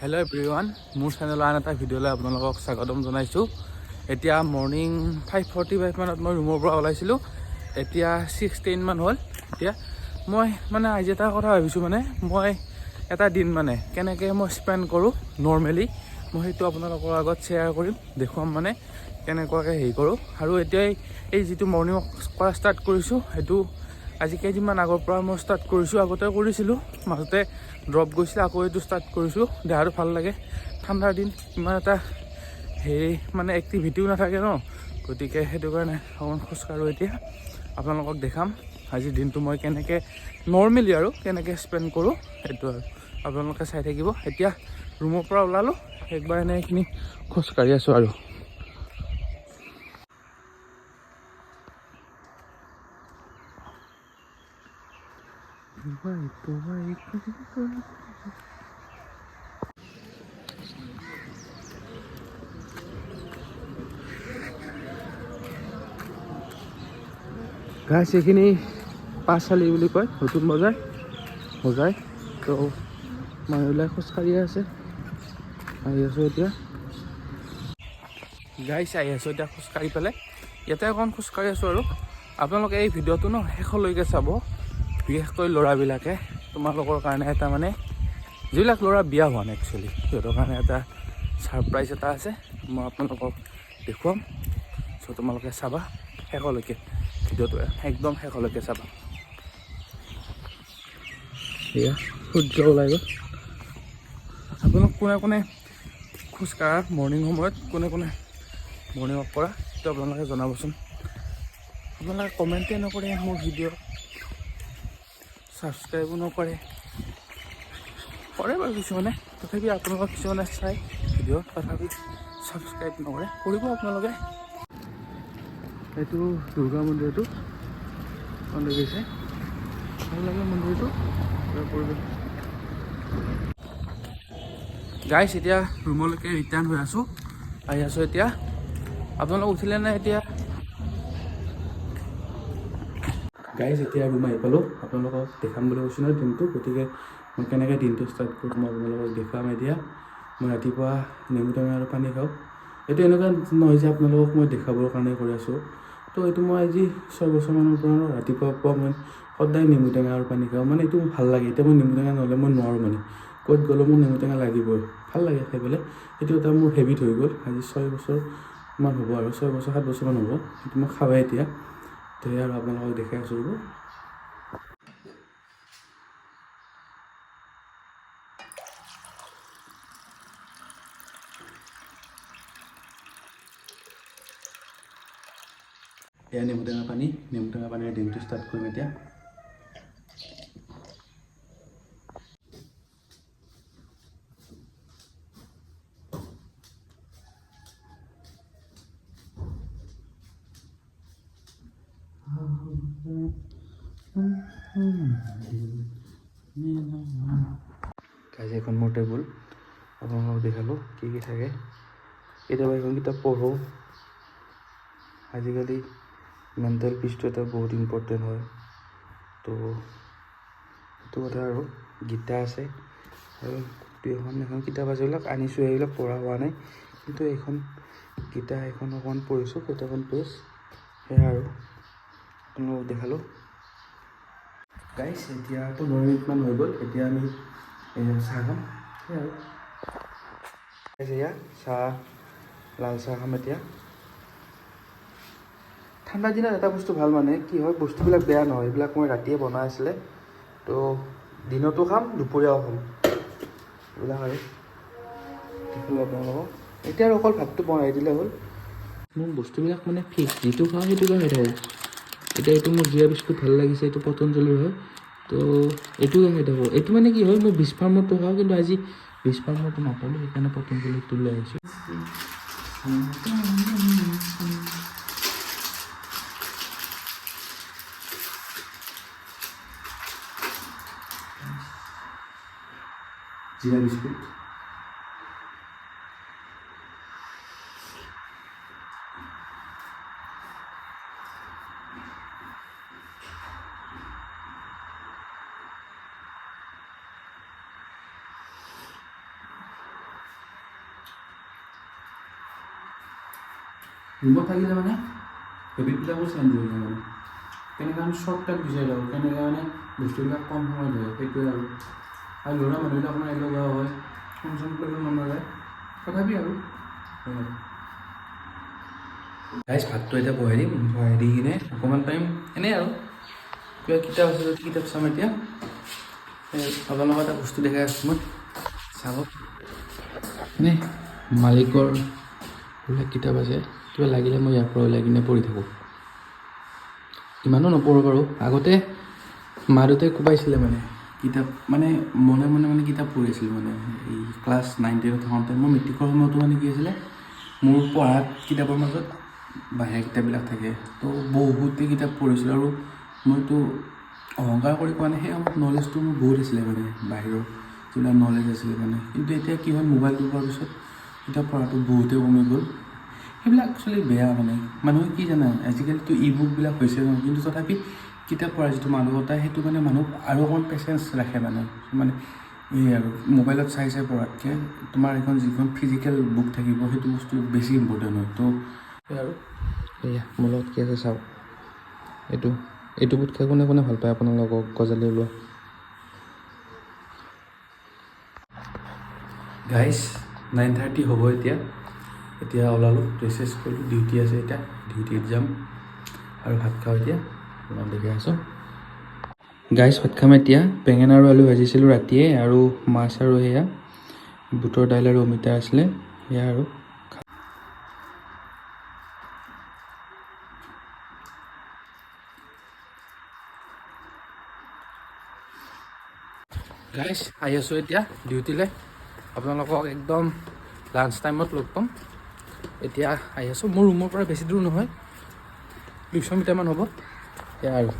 Hello' everyone মোৰ চেনেলৰ আন এটা ভিডিঅ'লৈ আপোনালোকক স্বাগতম জনাইছোঁ। এতিয়া মৰ্ণিং ফাইভ ফৰ্টি ফাইভ মানত মই ৰুমৰ পৰা ওলাইছিলোঁ। এতিয়া ছিক্স টেনমান হ'ল। এতিয়া মই মানে আজি এটা কথা ভাবিছোঁ মানে মই এটা দিন মানে কেনেকৈ মই স্পেণ্ড কৰোঁ নৰ্মেলি মই সেইটো আপোনালোকৰ আগত শ্বেয়াৰ কৰিম, দেখুৱাম মানে কেনেকুৱাকৈ হেৰি কৰোঁ। আৰু এতিয়া এই- এই যিটো মৰ্ণিং ৱাক কৰা ষ্টাৰ্ট কৰিছোঁ, সেইটো আজি কেইদিনমান আগৰ পৰা মই ষ্টাৰ্ট কৰিছোঁ, আগতে কৰিছিলোঁ। মাজতে ড্ৰপ গৈছিলে, আকৌ এইটো ষ্টাৰ্ট কৰিছোঁ। দেহাটো ভালো লাগে। ঠাণ্ডাৰ দিন ইমান এটা হেৰি মানে এক্টিভিটিও নাথাকে ন। গতিকে সেইটো কাৰণে অকণমান খোজকাঢ়োঁ এতিয়া। আপোনালোকক দেখাম আজিৰ দিনটো মই কেনেকৈ নৰ্মেলি আৰু কেনেকৈ স্পেণ্ড কৰোঁ, সেইটো আৰু আপোনালোকে চাই থাকিব। এতিয়া ৰুমৰ পৰা ওলালোঁ, একবাৰ এনে এইখিনি খোজকাঢ়ি আছোঁ আৰু। গাছ এইখিনি পাঁচশালি বুলি কয়, নতুন বজাৰ বজাৰ। তো মানুহবিলাক খোজকাঢ়িয়ে আছে, আহি আছোঁ এতিয়া। গাইছ, আহি আছোঁ এতিয়া খোজকাঢ়ি পেলাই। ইয়াতে অকণ খোজকাঢ়ি আছোঁ আৰু। আপোনালোকে এই ভিডিঅ'টো ন, শেষলৈকে চাব। বিশেষকৈ ল'ৰাবিলাকে তোমালোকৰ কাৰণে এটা মানে যিবিলাক ল'ৰা বিয়া হোৱা নাই একচুৱেলি সিহঁতৰ কাৰণে এটা ছাৰপ্ৰাইজ এটা আছে মই আপোনালোকক দেখুৱাম। চ' তোমালোকে চাবা শেষলৈকে ভিডিঅ'টো একদম শেষলৈকে চাবা। এয়া সূৰ্য ওলাই গ'ল। আপোনালোক কোনে কোনে খোজকাঢ়া মৰ্ণিং সময়ত কোনে কোনে মৰ্ণিং ৱাক কৰা সেইটো আপোনালোকে জনাবচোন। আপোনালোকে কমেণ্টে নকৰে মোৰ ভিডিঅ' ছাবস্ক্ৰাইবো নকৰে কৰে বাৰু কিছুমানে তথাপি আপোনালোকক কিছুমানে চাই ভিডিঅ' তথাপি ছাবস্ক্ৰাইব নকৰে কৰিব আপোনালোকে। এইটো দুৰ্গা মন্দিৰটো মন্দিৰ গৈছে ভালো লাগে মন্দিৰটো পৰিৱেশ গাইছ এতিয়া ৰুমলৈকে ৰিটাৰ্ণ হৈ আছোঁ। আহি আছোঁ এতিয়া। আপোনালোক উঠিলে নাই এতিয়া? গাইজ এতিয়া ৰুম আহি পালোঁ। আপোনালোকক দেখাম বুলি কৈছোঁ নহয় দিনটো। গতিকে মই কেনেকৈ দিনটো ষ্টাৰ্ট কৰোঁ মই আপোনালোকক দেখুৱাম এতিয়া। মই ৰাতিপুৱা নেমু টেঙা আৰু পানী খাওঁ। এইটো এনেকুৱা নহয় যে আপোনালোকক মই দেখাবৰ কাৰণে কৰি আছোঁ। তো এইটো মই আজি ছয় বছৰমানৰ পৰা ৰাতিপুৱা পুৱা মই সদায় নেমু টেঙা আৰু পানী খাওঁ। মানে এইটো ভাল লাগে। এতিয়া মই নেমু টেঙা নহ'লে মই নোৱাৰোঁ মানে। ক'ত গ'লেও মোৰ নেমু টেঙা লাগিবই। ভাল লাগে খাই পেলাই। এইটো এটা মোৰ হেবিট হৈ গ'ল। আজি ছয় বছৰমান হ'ব আৰু ছয় বছৰ সাত বছৰমান হ'ব। সেইটো মই খাওঁৱে এতিয়া। তো সেয়া আৰু আপোনালোকক দেখাই আছোঁ ৰ'ব এয়া নেমু টেঙা পানী নেমু টেঙা পানীৰে দিনটো ষ্টাৰ্ট কৰিম এতিয়া কাজি এখন মোৰ টেবুল আপোনালোকক দেখালোঁ কি কি থাকে। কেতিয়াবা এখন কিতাপ পঢ়োঁ। আজিকালি মেণ্টেল পিচটো এটা বহুত ইম্পৰ্টেণ্ট হয়। তো সেইটো কথা আৰু। গীতা আছে। আৰু দুই এখন এখন কিতাপ আছে। এইবিলাক আনিছোঁ এইবিলাক পঢ়া হোৱা নাই। কিন্তু এইখন গীতা এখন অকণমান পঢ়িছোঁ। কেইটামান পেজ। সেয়া আৰু। আপোনালোকক দেখালোঁ। গাইছ এতিয়া পোন্ধৰ মিনিটমান হৈ গ'ল এতিয়া আমি চাহ খাম আৰু এয়া চাহ লাল চাহ খাম এতিয়া ঠাণ্ডা দিনত এটা বস্তু ভাল মানে কি হয় বস্তুবিলাক বেয়া নহয় এইবিলাক মই ৰাতিয়ে বনাই আছিলে তো দিনতো খাম দুপৰীয়াও খাম এইবিলাক আৰু দেখিলোঁ আপোনালোকক এতিয়া আৰু অকল ভাতটো বনাই দিলে হ'ল মোৰ বস্তুবিলাক মানে ফিক্স যিটো খাওঁ সেইটোকে খাই থাকোঁ এতিয়া এইটো মোৰ জিৰা বিস্কুট ভালো লাগিছে, এইটো পতঞ্জলিৰ হয়। তো এইটোকে খাই থাকোঁ এইটো মানে কি হয়, মই বিছ খাওঁ কিন্তু আজি বিছ ফাৰ্মৰটো নাপালোঁ, সেইকাৰণে পতঞ্জলিটো লৈ আহিছোঁ। জিৰা বিস্কুট। ৰুমত থাকিলে মানে হেবিটবিলাকো চেঞ্জ হৈ যায় মানে। কেনেকৈ আমি শ্বৰ্টকাট বিচাৰি লওঁ কেনেকৈ মানে বস্তুবিলাক কম সময়ত হয় সেইটোৱে আৰু। আৰু ল'ৰা মানুহবিলাক আপোনাৰ এলেহুৱা হয় ফোন চোন কৰিব মন নাযায় তথাপি আৰু গাইজ ভাতটো এতিয়া বহাই দিম বহাই দি কিনে অকণমান টাইম এনেই আৰু। কিবা কিতাপ আছে যদি কিতাপ চাম এতিয়া? আপোনালোকৰ এটা বস্তু দেখাই আছোঁ মই চাব। এনে মালিকৰ এইবিলাক কিতাপ আছে। কিবা লাগিলে মই ইয়াৰ পৰা ওলাই কিনে পঢ়ি থাকোঁ। ইমানো নপঢ়োঁ বাৰু। আগতে মা দেউতাই কোবাইছিলে মানে কিতাপ মানে মনে মনে মানে কিতাপ পঢ়িছিলোঁ মানে। এই ক্লাছ নাইন টেনত থাকোঁতে মই মেট্ৰিকৰ সময়তো মানে কি আছিলে মোৰ পঢ়াত কিতাপৰ মাজত বাহিৰা কিতাপবিলাক থাকে। তো বহুতেই কিতাপ পঢ়িছিলোঁ আৰু মইতো অহংকাৰ কৰি কোৱা নাই সেই সময়ত নলেজটো মোৰ বহুত আছিলে মানে বাহিৰৰ যিবিলাক নলেজ আছিলে মানে। কিন্তু এতিয়া কি হ'ল মোবাইলটো পোৱাৰ পিছত কিতাপ পঢ়াটো বহুতেই কমি গ'ল। সেইবিলাক একচুৱেলি বেয়া মানে। মানুহে কি জানে আজিকালিতো ই বুকবিলাক হৈছে ন। কিন্তু তথাপি কিতাপ পঢ়াৰ যিটো মানসিকতা সেইটো মানে মানুহ আৰু অকণমান পেচেঞ্চ ৰাখে মানে। মানে এই আৰু মোবাইলত চাই চাই পঢ়াতকৈ তোমাৰ এখন যিখন ফিজিকেল বুক থাকিব, সেইটো বস্তু বেছি ইম্পৰ্টেণ্ট হয়। তো সেই আৰু এয়া মোৰ লগত কি আছে চাওক। এইটো এইটো বুট খাই কোনে কোনে ভালো পায় আপোনালোকক? গজালি ওলোৱা। গাইজ নাইন থাৰ্টি হ'ব এতিয়া। এতিয়া ওলালোঁ ড্ৰেছ চেছ কৰিলোঁ ডিউটি আছে এতিয়া ডিউটিত যাম। আৰু ভাত খাওঁ এতিয়া ইমান দেখাই আছোঁ। গাইজ ভাত খাম এতিয়া। বেঙেনা আৰু আলু ভাজিছিলোঁ ৰাতিয়ে আৰু মাছ আৰু সেয়া বুটৰ দাইল আৰু অমিতা আছিলে সেয়া আৰু। গাইজ আহি আছোঁ এতিয়া ডিউটিলৈ আপোনালোকক একদম লাঞ্চ টাইমত লগ পাম। এতিয়া আহি আছোঁ। মোৰ ৰুমৰ পৰা বেছি দূৰ নহয়। দুইশ মিটাৰমান হ'ব। সেয়া আৰু।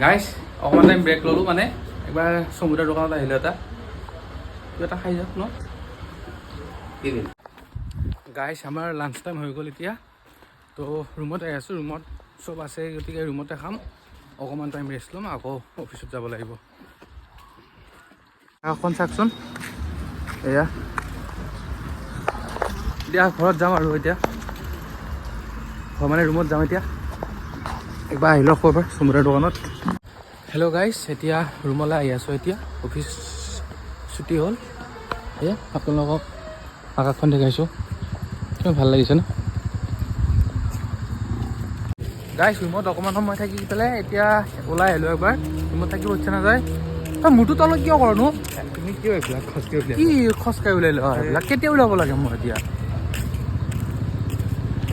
গাইজ অকণমান টাইম ব্ৰেক ল'লোঁ মানে। একবাৰ চমুদাৰ দোকানত আহিলোঁ এটা। কিবা এটা খাই যাওক ন? গাইজ আমাৰ লাঞ্চ টাইম হৈ গ'ল এতিয়া। তো ৰুমত আহি আছোঁ। ৰুমত চব আছে, গতিকে ৰুমতে খাম। অকণমান টাইম ৰেষ্ট ল'ম আকৌ অফিচত যাব লাগিব। আকাশখন চাওকচোন। এয়া। এতিয়া ঘৰত যাম আৰু এতিয়া। ঘৰ মানে ৰুমত যাম এতিয়া। একবাৰ আহি লওক ক'ৰবাৰ চমুদাৰ দোকানত। হেল্ল' গাইজ এতিয়া ৰুমলৈ আহি আছোঁ এতিয়া। অফিচ ছুটি হ'ল। এয়া আপোনালোকক আকাশখন দেখাইছোঁ। ভাল লাগিছে ন? গাইছ ৰুমত অকণমান সময় থাকি পেলাই এতিয়া ওলাই আহিলোঁ এবাৰ ৰুমত থাকিব ইচ্ছা নাযায়। তই মোৰটো তলত কিয় কৰনো তুমি কিয় এইবিলাক খচকে উলিয়াই কি খচকাই ওলাই লোৱা এইবিলাক কেতিয়া ওলাব লাগে মই এতিয়া?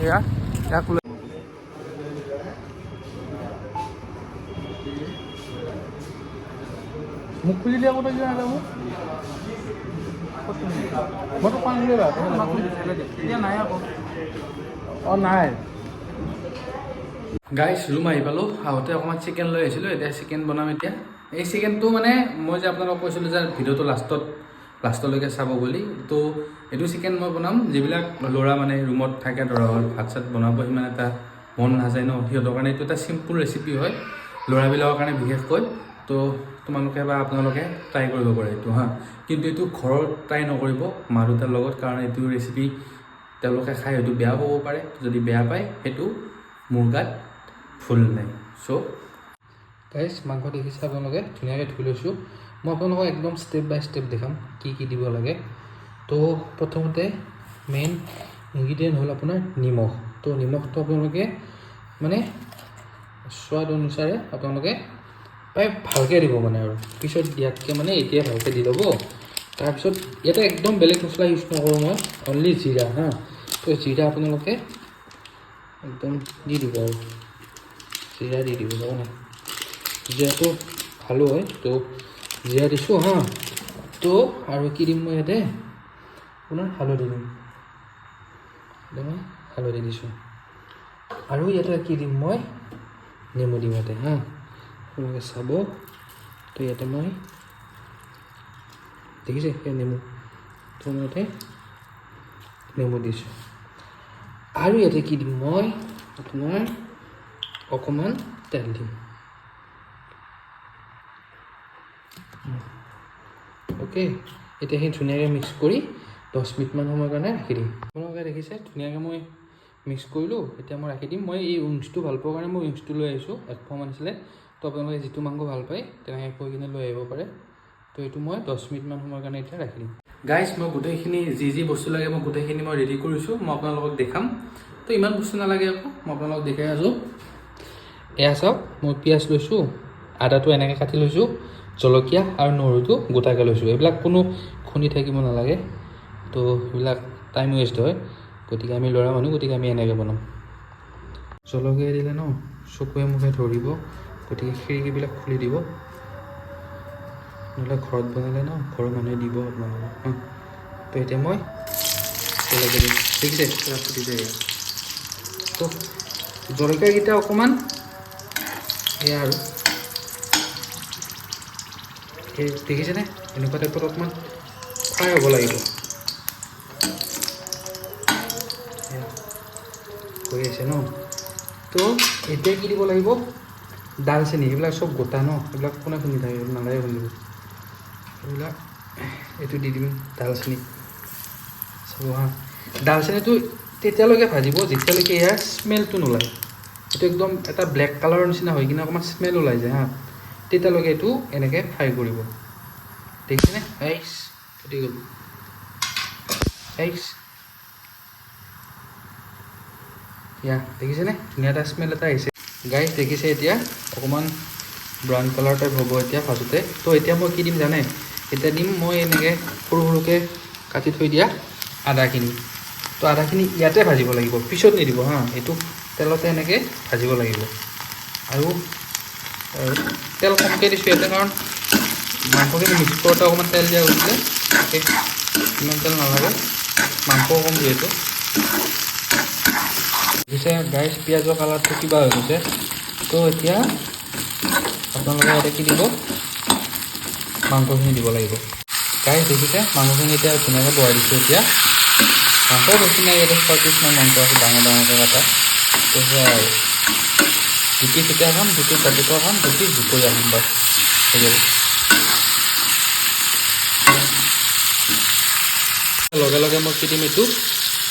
এয়া ইয়াক মোক খুলি দিয়া কথা কিয় নাযাব মইতো পানী এতিয়া নাই আকৌ। অঁ নাই। গাইছ ৰুম আহি পালোঁ। আহোঁতে অকণমান চিকেন লৈ আহিছিলোঁ। এতিয়া চিকেন বনাম এতিয়া। এই চিকেনটো মানে মই যে আপোনালোকক কৈছিলোঁ যে ভিডিঅ'টো লাষ্টত লাষ্টলৈকে চাব বুলি। তো এইটো চিকেন মই বনাম। যিবিলাক ল'ৰা মানে ৰুমত থাকে ধৰা হ'ল ভাত চাত বনাব সিমান এটা মন নাযায় ন সিহঁতৰ কাৰণে এইটো এটা চিম্পুল ৰেচিপি হয় ল'ৰাবিলাকৰ কাৰণে বিশেষকৈ। তো তোমালোকে বা আপোনালোকে ট্ৰাই কৰিব পাৰে এইটো হা। কিন্তু এইটো ঘৰত ট্ৰাই নকৰিব মা দেউতাৰ লগত কাৰণ এইটো ৰেচিপি তেওঁলোকে খাই হয়তো বেয়াও পাব পাৰে। যদি বেয়া পায় সেইটো মোৰ গাত ভুল নাই। চ' গাইজ মাংস দেখিছে আপোনালোকে ধুনীয়াকৈ ধুই লৈছোঁ। মই আপোনালোকক একদম ষ্টেপ বাই ষ্টেপ দেখাম কি কি দিব লাগে। তো প্ৰথমতে মেইন ইনগ্ৰিডিয়েণ্ট হ'ল আপোনাৰ নিমখ। তো নিমখটো আপোনালোকে মানে সোৱাদ অনুসাৰে আপোনালোকে প্ৰায় ভালকৈ দিব মানে আৰু। পিছত দিয়াতকৈ মানে এতিয়াই ভালকৈ দি ল'ব। তাৰপিছত ইয়াতে একদম বেলেগ মছলা ইউজ নকৰোঁ মই অনলি জিৰা হা। তো জিৰা আপোনালোকে একদম দি দিব। আৰু জিৰা দি দিব জানে জিৰাটো ভালো হয়, তো জিৰা দিছোঁ হা তো আৰু কি দিম মই ইয়াতে আপোনাৰ হালধি দিম মই হালধি দিছোঁ। আৰু ইয়াতে কি দিম মই নেমু দিম ইয়াতে হা আপোনালোকে চাব, তো ইয়াতে মই দেখিছে সেই নেমু। তো মই ইয়াতে নেমু দিছোঁ। আৰু ইয়াতে কি দিম মই আপোনাৰ অকণমান তেল দিম অ'কে এতিয়া সেই ধুনীয়াকৈ মিক্স কৰি দহ মিনিটমান সময়ৰ কাৰণে ৰাখি দিম। আপোনালোকে দেখিছে, ধুনীয়াকৈ মই মিক্স কৰিলোঁ, এতিয়া মই ৰাখি দিম। মই এই উইংছটো ভালো পোৱাৰ কাৰণে মই উইংছটো লৈ আহিছোঁ, এক পোৱামান আছিলে তো আপোনালোকে যিটো মাংস ভালো পায়, তেনেকৈ কৈ কিনে লৈ আহিব পাৰে। তো এইটো মই দহ মিনিটমান সময়ৰ কাৰণে এতিয়া ৰাখি দিম। গাইজ মই গোটেইখিনি যি যি বস্তু লাগে মই গোটেইখিনি মই ৰেডি কৰিছোঁ মই আপোনালোকক দেখাম। তো ইমান বস্তু নালাগে আকৌ, মই আপোনালোকক দেখাই আছোঁ। এয়া চাওক, মই পিঁয়াজ লৈছোঁ, আদাটো এনেকৈ কাটি লৈছোঁ, জলকীয়া আৰু নহৰুটো গোটাকৈ লৈছোঁ। এইবিলাক কোনো খুন্দি থাকিব নালাগে। তো এইবিলাক টাইম ৱেষ্ট হয়। গতিকে আমি ল'ৰা মানুহ, গতিকে আমি এনেকৈ বনাম। জলকীয়া দিলে ন, চকুৱে মুখে ধৰিব, গতিকে খিৰিকীবিলাক খুলি দিব। নহ'লে ঘৰত বনালে ন, ঘৰৰ মানুহে দিব আপোনালোকক, হা? তো এতিয়া মই জলকীয়া দিম। দেখিছে পুৰা ফুটি তো, জলকীয়াকেইটা অকণমান এয়া আৰু। এই দেখিছেনে? এনেকুৱা টাইপত অকণমান ফ্ৰাই হ'ব লাগিব। হৈ আছে ন। তো, এতিয়া কি দিব লাগিব? ডালচেনি, এইবিলাক চব গোটা ন? এইবিলাক কোনে খুন্দি থাকে? নালাগে খুন্দিব। এইবিলাক এইটো দি দিম ডালচেনি চাব হা ডালচেনিটো তেতিয়ালৈকে ভাজিব যেতিয়ালৈকে ইয়াৰ স্মেলটো নোলায় এইটো একদম এটা ব্লেক কালাৰৰ নিচিনা হৈ কিনে অকণমান স্মেল ওলাই যায় হা তেতিয়ালৈকে এইটো এনেকৈ ফ্ৰাই কৰিব দেখিছেনে এইচ ফুটি গ'ল এইচ ইয়া দেখিছেনে ধুনীয়া এটা স্মেল এটা আহিছে গাইজ দেখিছে এতিয়া অকণমান ব্ৰাউন কালাৰ টাইপ হ'ব এতিয়া ভাজোতে তো এতিয়া মই কি দিম জানে এতিয়া দিম মই এনেকৈ সৰু সৰুকৈ কাটি থৈ দিয়া আদাখিনি। তো আদাখিনি ইয়াতে ভাজিব লাগিব পিছত নিদিব হা এইটো তেলতে এনেকৈ ভাজিব লাগিব। আৰু তেল কমকৈ দিছোঁ ইয়াতে কাৰণ মাংসখিনি মিক্স কৰোঁতে অকণমান তেল দিয়া তাকে ইমান তেল নালাগে মাংসও কম যিহেতু। পিছে গাইছ পিঁয়াজৰ কালাৰটো কিবা হৈ গৈছে। তো এতিয়া আপোনালোকে ইয়াতে কি দিব? মাংসখিনি দিব লাগিব। গাইছ দেখিছে? মাংসখিনি এতিয়া ধুনীয়াকৈ বহাই দিছোঁ এতিয়া। মাংস বেছি নাই ইয়াতে ছয় পিচমান মাংস আছে ডাঙৰ ডাঙৰকৈ কটা তো সেয়াই আৰু দুটি কেতিয়া খাম দুটি ৰাতিপুৱা খাম দুটি দুপৰীয়া খাম বাছ। হৈ যাব লগে লগে মই কি দিম এইটো?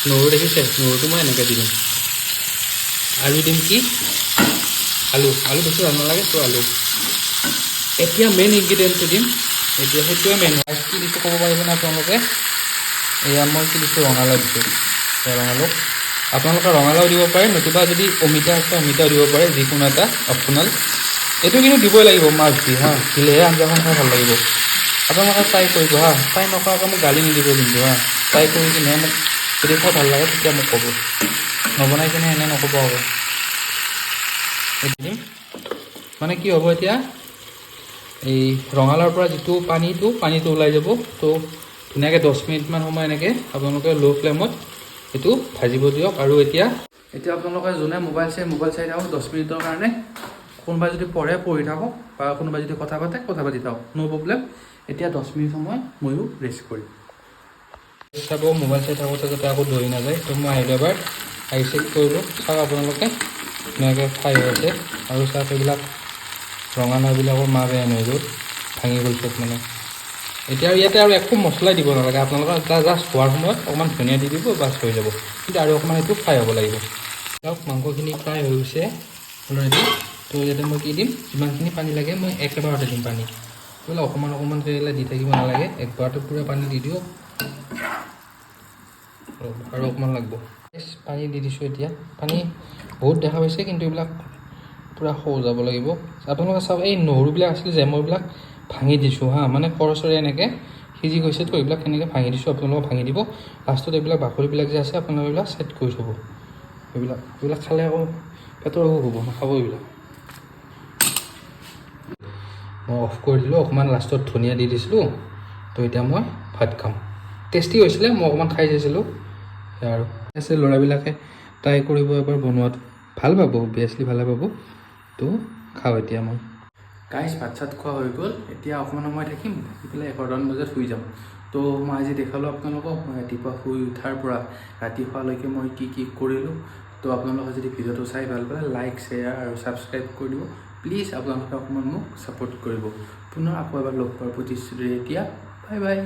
নহৰু দেখিছে? নহৰুটো মই এনেকৈ দি দিম। আৰু দিম কি? আলু। আলু বেছি ভাল নালাগে তো আলু। এতিয়া মেইন ইনগ্ৰিডিয়েণ্টটো দিম। এতিয়া সেইটোৱে মেইন হয় কি দিছোঁ ক'ব পাৰিবনে আপোনালোকে? এয়া মই কি দিছোঁ, ৰঙালাও দিছোঁ। ৰঙালাও। আপোনালোকে ৰঙালাও দিব পাৰে, নতুবা যদি অমিতা আছে, অমিতাও দিব পাৰে, যিকোনো এটা অপশ্যনেল এইটো কিন্তু দিবই লাগিব মাছ দি হা। দিলেহে আঞ্জাখন খাই ভালো লাগিব। আপোনালোকে ট্ৰাই কৰিব, হা। ট্ৰাই নকৰাকৈ মোক গালি নিদিব কিন্তু, হা। ট্ৰাই কৰি কিনে মোক যদি খাই ভালো লাগে, তেতিয়া মোক ক'ব। নবনাই কিনে এনে নক'ব এইটো দিম। মানে কি হ'ব এতিয়া? এই ৰঙালাওৰ পৰা যিটো পানীটো পানীটো ওলাই যাব, তো ধুনীয়াকৈ দহ মিনিটমান সময় এনেকৈ আপোনালোকে ল' ফ্লেমত এইটো ভাজিব দিয়ক। আৰু এতিয়া এতিয়া আপোনালোকে যোনে মোবাইল চাই মোবাইল চাই থাকক দহ মিনিটৰ কাৰণে, কোনোবাই যদি পঢ়ে, পঢ়ি থাকক বা কোনোবাই যদি কথা পাতে, কথা পাতি থাকক ন' প্ৰব্লেম এতিয়া দহ মিনিট সময় ময়ো ৰেষ্ট কৰিম। চাব মোবাইল চাই থাকোঁতে যাতে আকৌ দৌৰি নাযায়, তো মই আহিলোঁ এবাৰ। আহি চেক কৰিলোঁ, চাওক আপোনালোকে, ধুনীয়াকৈ ফ্ৰাই হৈ আছে। আৰু চাওক এইবিলাক ৰঙালাওবিলাকৰ মা বেয়া হৈ গ'ল ভাঙি গ'ল চব মানে। এতিয়া ইয়াতে আৰু একো মছলাই দিব নালাগে, আপোনালোকৰ জাষ্ট হোৱাৰ সময়ত অকণমান ধনিয়া দি দিব, বাছ হৈ যাব। কিন্তু আৰু অকণমান এইটো ফ্ৰাই হ'ব লাগিব। চাওক মাংসখিনি ফ্ৰাই হৈ গৈছে। অলৰেডি তো ইয়াতে মই কি দিম? যিমানখিনি পানী লাগে, মই একেবাৰতে দিম পানী। বোলে অকণমান অকণমান কৰিলে দি থাকিব নালাগে। একবাৰতে পূৰা পানী দি দিওঁ আৰু অকণমান লাগিব। পানী দি দিছোঁ এতিয়া। পানী বহুত দেখা পাইছে, কিন্তু এইবিলাক পূৰা সৌ যাব লাগিব। আপোনালোকে চাওক এই নহৰুবিলাক আছিলে যে মই এইবিলাক ভাঙি দিছোঁ হা মানে খৰচৰে এনেকৈ সিজি গৈছে তো এইবিলাক এনেকৈ ভাঙি দিছোঁ আপোনালোকে ভাঙি দিব। লাষ্টত এইবিলাক বাকলিবিলাক যে আছে আপোনালোকে এইবিলাক ছেট কৰি থ'ব। এইবিলাক এইবিলাক খালে আকৌ পেটৰ অসুখ হ'ব নাখাব এইবিলাক। মই অফ কৰি দিলোঁ অকণমান লাষ্টত ধনিয়া দি দিছিলোঁ। তো এতিয়া মই ভাত খাম। টেষ্টি হৈছিলে মই অকণমান খাই চাইছিলোঁ। আৰু। আছে ল'ৰাবিলাকে ট্ৰাই কৰিব এবাৰ বনোৱাটো। ভাল পাব অভিয়াছলি ভালে পাব। তো খাওঁ এতিয়া মই। গাইজ ভাত চাত খোৱা হৈ গ'ল। এতিয়া অকণমান সময় থাকিম। থাকি পেলাই এঘাৰটামান বজাত শুই যাম। তো মই আজি দেখালোঁ আপোনালোকক মই ৰাতিপুৱা শুই উঠাৰ পৰা ৰাতি শুৱালৈকে মই কি কি কৰিলোঁ। তো আপোনালোকে যদি ভিডিঅ'টো চাই ভাল পালে লাইক শ্বেয়াৰ আৰু ছাবস্ক্ৰাইব কৰি দিব। প্লিজ আপোনালোকে অকণমান মোক ছাপোৰ্ট কৰিব। পুনৰ আকৌ এবাৰ লগ পোৱাৰ প্ৰতিশ্ৰুতিৰে এতিয়া। Bye bye